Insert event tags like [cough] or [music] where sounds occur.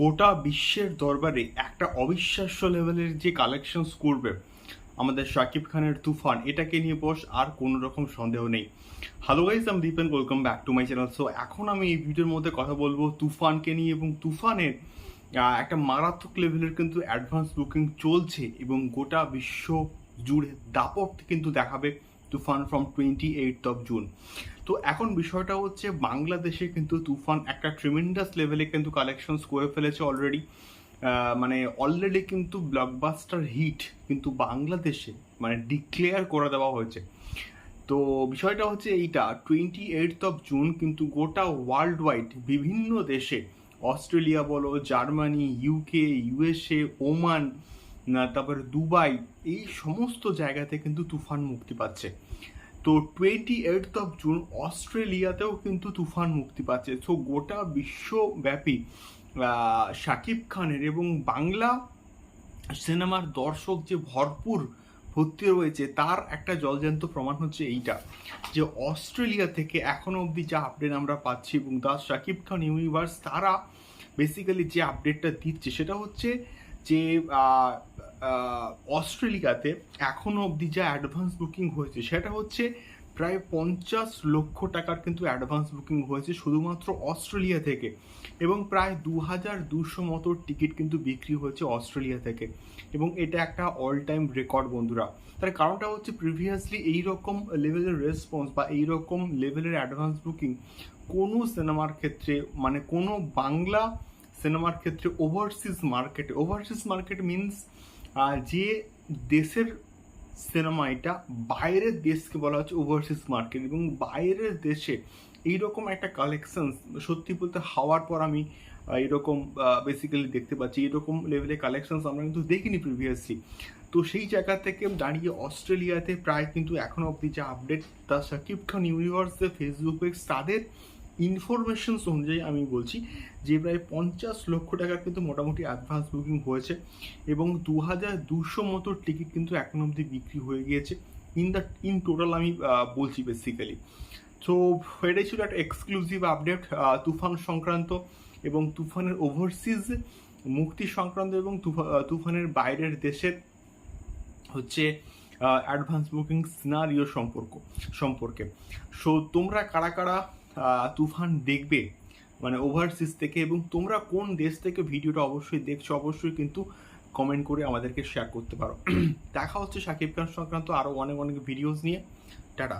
গোটা বিশ্বের দরবারে একটা অবিশ্বাস্য লেভেলের যে কালেকশনস করবে আমাদের শাকিব খানের তুফান, এটাকে নিয়ে বস আর কোনো রকম সন্দেহ নেই। হ্যালো গাইজ আমি Dipen welcome back to my channel so এখন আমি এই ভিডিওর মধ্যে কথা বলব তুফানকে নিয়ে এবং তুফানের একটা মারাত্মক লেভেলের কিন্তু অ্যাডভান্স বুকিং চলছে এবং গোটা বিশ্ব জুড়ে দাপট কিন্তু দেখাবে। Toofan from twenty eight of June তো এখন বিষয়টা হচ্ছে বাংলাদেশে কিন্তু তুফান একটা ট্রিমেন্ডাস লেভেলে কিন্তু কালেকশনস করে ফেলেছে অলরেডি মানে অলরেডি কিন্তু ব্লকবাস্টার হিট কিন্তু বাংলাদেশে মানে ডিক্লেয়ার করে দেওয়া হয়েছে। তো বিষয়টা হচ্ছে এইটা টোয়েন্টি এইট অফ জুন কিন্তু গোটা ওয়ার্ল্ড ওয়াইড বিভিন্ন দেশে, অস্ট্রেলিয়া বলো, জার্মানি ইউকে ইউএসএ ওমান তারপরে দুবাই, এই সমস্ত জায়গাতে কিন্তু তুফান মুক্তি পাচ্ছে। তো টোয়েন্টি এইট অফ জুন অস্ট্রেলিয়াতেও কিন্তু তুফান মুক্তি পাচ্ছে। সো গোটা বিশ্বব্যাপী শাকিব খানের এবং বাংলা সিনেমার দর্শক যে ভরপুর ভর্তি রয়েছে, তার একটা জলজান্ত প্রমাণ হচ্ছে এইটা, যে অস্ট্রেলিয়া থেকে এখনও অবধি যা আপডেট আমরা পাচ্ছি এবং দা শাকিব খান ইউনিভার্স তারা বেসিক্যালি যে আপডেটটা দিচ্ছে, সেটা হচ্ছে যে অস্ট্রেলিয়াতে এখনও অবধি যা অ্যাডভান্স বুকিং হয়েছে, সেটা হচ্ছে প্রায় পঞ্চাশ লক্ষ টাকার কিন্তু অ্যাডভান্স বুকিং হয়েছে শুধুমাত্র অস্ট্রেলিয়া থেকে। এবং প্রায় দু হাজার দুশো মতো টিকিট কিন্তু বিক্রি হয়েছে অস্ট্রেলিয়া থেকে। এবং এটা একটা অল টাইম রেকর্ড বন্ধুরা। তার কারণটা হচ্ছে প্রিভিয়াসলি এইরকম লেভেলের রেসপন্স বা এইরকম লেভেলের অ্যাডভান্স বুকিং কোনো সিনেমার ক্ষেত্রে মানে কোনো বাংলা সিনেমার ক্ষেত্রে ওভারসিজ মার্কেটে ওভারসিজ মার্কেট মিনস যে দেশের সিনেমা এটা বাইরের দেশকে বলা হচ্ছে ওভারসিজ মার্কেট এবং বাইরের দেশে এইরকম একটা কালেকশন সত্যি বলতে হওয়ার পর আমি এরকম বেসিক্যালি দেখতে পাচ্ছি এরকম লেভেলের কালেকশন আমরা কিন্তু দেখিনি প্রিভিয়াসলি তো সেই জায়গা থেকে দাঁড়িয়ে অস্ট্রেলিয়াতে প্রায় কিন্তু এখনও অবধি যা আপডেট তা সাকিব খান ইউনিভার্সে ফেসবুক পেজ তাদের ইনফরমেশনস অনুযায়ী আমি বলছি যে প্রায় পঞ্চাশ লক্ষ টাকার কিন্তু মোটামুটি অ্যাডভান্স বুকিং হয়েছে এবং দু হাজার দুশো মতো টিকিট কিন্তু এখন অবধি বিক্রি হয়ে গিয়েছে ইন দ্য ইন টোটাল আমি বলছি বেসিক্যালি তো এটাই ছিল একটা এক্সক্লুসিভ আপডেট তুফান সংক্রান্ত এবং তুফানের ওভারসিজ মুক্তি সংক্রান্ত এবং তুফা- তুফানের বাইরের দেশের হচ্ছে অ্যাডভান্স বুকিং সিনারিও সম্পর্ক, সম্পর্কে। সো তোমরা কারা কারা তুফান দেখবে মানে ওভারসিজ থেকে এবং তোমরা কোন দেশ থেকে ভিডিওটা অবশ্যই দেখছ, অবশ্যই কিন্তু কমেন্ট করে আমাদেরকে শেয়ার করতে পারো। [clears throat] দেখা হচ্ছে সাকিব খান সংক্রান্ত আরও অনেক অনেক ভিডিওস নিয়ে। টাটা।